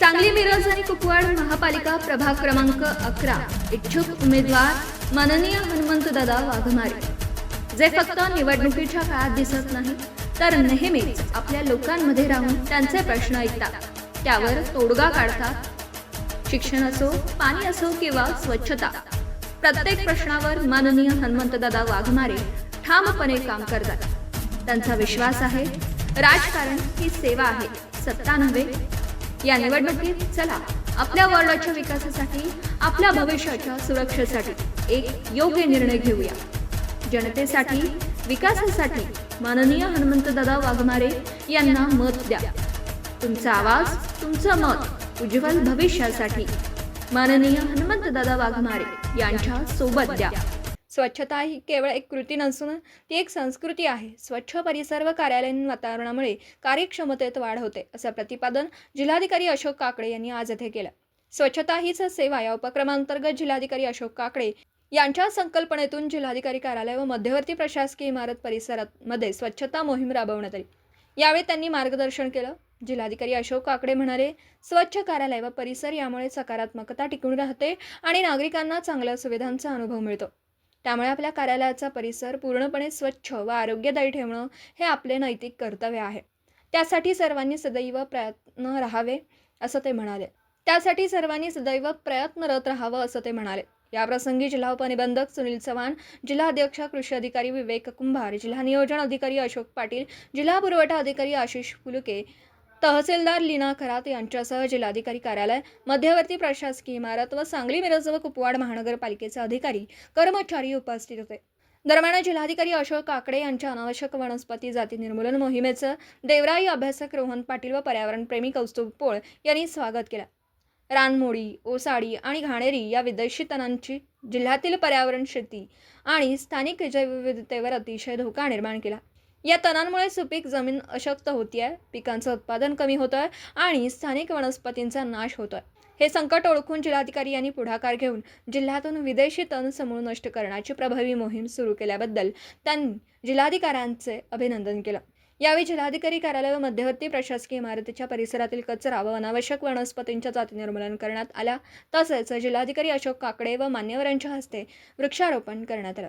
सांगली मिरज आणि कुपवाड महापालिका प्रभाग क्रमांक अकरा. इच्छुक उमेदवार माननीय हनुमंतदादा वाघमारे. जे फक्त निवडणुकीच्या काळात दिसत नाही तर नेहमीच आपल्या लोकांमध्ये राहून त्यांचे प्रश्न ऐकतात. त्यावर तोडगा काढतात. शिक्षण असो पाणी असो किंवा स्वच्छता प्रत्येक प्रश्नावर माननीय हनुमंतदादा वाघमारे ठामपणे काम करतात. त्यांचा विश्वास आहे. राजकारण ही सेवा आहे. सत्ता नव्हे या निवडणुकीत चला आपल्या वॉर्डाच्या विकासासाठी आपल्या भविष्याच्या सुरक्षेसाठी एक योग्य निर्णय घेऊया. जनतेसाठी विकासासाठी माननीय हनुमंतदादा वाघमारे यांना मत द्या. तुमचा आवाज तुमचं मत उज्ज्वल भविष्यासाठी माननीय हनुमंतदादा वाघमारे यांच्या सोबत द्या. स्वच्छता ही केवळ एक कृती नसून ती एक संस्कृती आहे. स्वच्छ परिसर व कार्यालयीन वातावरणामुळे कार्यक्षमतेत वाढ होते असं प्रतिपादन जिल्हाधिकारी अशोक काकडे यांनी आज येथे केलं. स्वच्छता हीच सेवा या उपक्रमांतर्गत जिल्हाधिकारी अशोक काकडे यांच्या संकल्पनेतून जिल्हाधिकारी कार्यालय व मध्यवर्ती प्रशासकीय इमारत परिसरामध्ये स्वच्छता मोहीम राबवण्यात आली. यावेळी त्यांनी मार्गदर्शन केलं. जिल्हाधिकारी अशोक काकडे म्हणाले स्वच्छ कार्यालय व परिसर यामुळे सकारात्मकता टिकून राहते आणि नागरिकांना चांगल्या सुविधांचा अनुभव मिळतो. त्यामुळे आपल्या कार्यालयाचा परिसर पूर्णपणे स्वच्छ व आरोग्यदायी ठेवणं हे आपले नैतिक कर्तव्य आहे. त्यासाठी सर्वांनी सदैव प्रयत्न राहावे असं ते म्हणाले. त्यासाठी सर्वांनी सदैव प्रयत्नरत राहावं असं ते म्हणाले. याप्रसंगी जिल्हा उपनिबंधक सुनील चव्हाण जिल्हा अध्यक्ष कृषी अधिकारी विवेक कुंभार जिल्हा नियोजन अधिकारी अशोक पाटील जिल्हा पुरवठा अधिकारी आशिष फुलके तहसीलदार लीना खरात यांच्यासह जिल्हाधिकारी कार्यालय मध्यवर्ती प्रशासकीय इमारत व सांगली मिरज व कुपवाड महानगरपालिकेचे अधिकारी कर्मचारी उपस्थित होते. दरम्यान जिल्हाधिकारी अशोक काकडे यांच्या अनावश्यक वनस्पती जाती निर्मूलन मोहिमेचं देवराई अभ्यासक रोहन पाटील व पर्यावरणप्रेमी कौस्तुभ पोळ यांनी स्वागत केलं. रानमोडी ओसाडी आणि घाणेरी या विदेशी तणांची जिल्ह्यातील पर्यावरण शेती आणि स्थानिक जैवविविधतेवर अतिशय धोका निर्माण केला. या तणांमुळे सुपीक जमीन अशक्त होती आहे पिकांचं उत्पादन कमी होतं आहे आणि स्थानिक वनस्पतींचा नाश होतो आहे हे संकट ओळखून जिल्हाधिकारी यांनी पुढाकार घेऊन जिल्ह्यातून विदेशी तण समूळ नष्ट करण्याची प्रभावी मोहीम सुरू केल्याबद्दल त्यांनी जिल्हाधिकाऱ्यांचे अभिनंदन केलं. यावेळी जिल्हाधिकारी कार्यालय व मध्यवर्ती प्रशासकीय इमारतीच्या परिसरातील कचरा व अनावश्यक वनस्पतींच्या जाती निर्मूलन करण्यात आल्या. तसेच जिल्हाधिकारी अशोक काकडे व मान्यवरांच्या हस्ते वृक्षारोपण करण्यात आलं.